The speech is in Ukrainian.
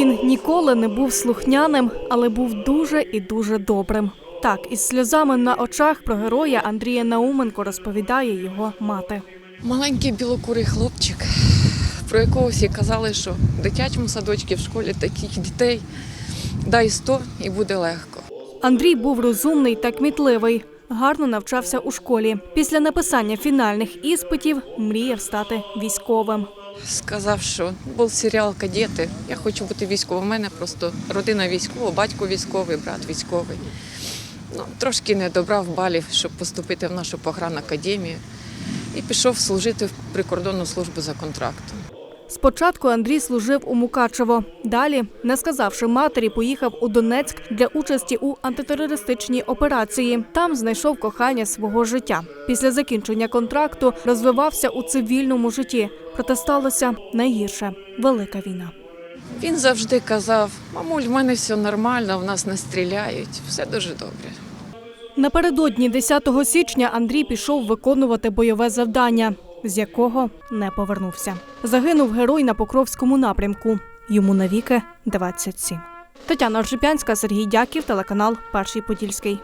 Він ніколи не був слухняним, але був дуже і дуже добрим. Так, із сльозами на очах про героя Андрія Науменко розповідає його мати. Маленький білокурий хлопчик, про якого всі казали, що в дитячому садочку в школі таких дітей дай 100 і буде легко. Андрій був розумний та кмітливий. Гарно навчався у школі. Після написання фінальних іспитів мріяв стати військовим. Сказав, що був серіал Кадети. Я хочу бути військовим. У мене просто родина військова, батько військовий, брат військовий. Ну, трошки не добрав балів, щоб поступити в нашу погранакадемію. І пішов служити в прикордонну службу за контрактом. Спочатку Андрій служив у Мукачево. Далі, не сказавши матері, поїхав у Донецьк для участі у антитерористичній операції. Там знайшов кохання свого життя. Після закінчення контракту розвивався у цивільному житті. Проте сталося найгірше велика війна. Він завжди казав: мамуль, в мене все нормально, в нас не стріляють, все дуже добре. Напередодні 10 січня Андрій пішов виконувати бойове завдання, з якого не повернувся. Загинув герой на Покровському напрямку. Йому навіки 27. Тетяна Ржепянська, Сергій Дяків, телеканал Перший Подільський.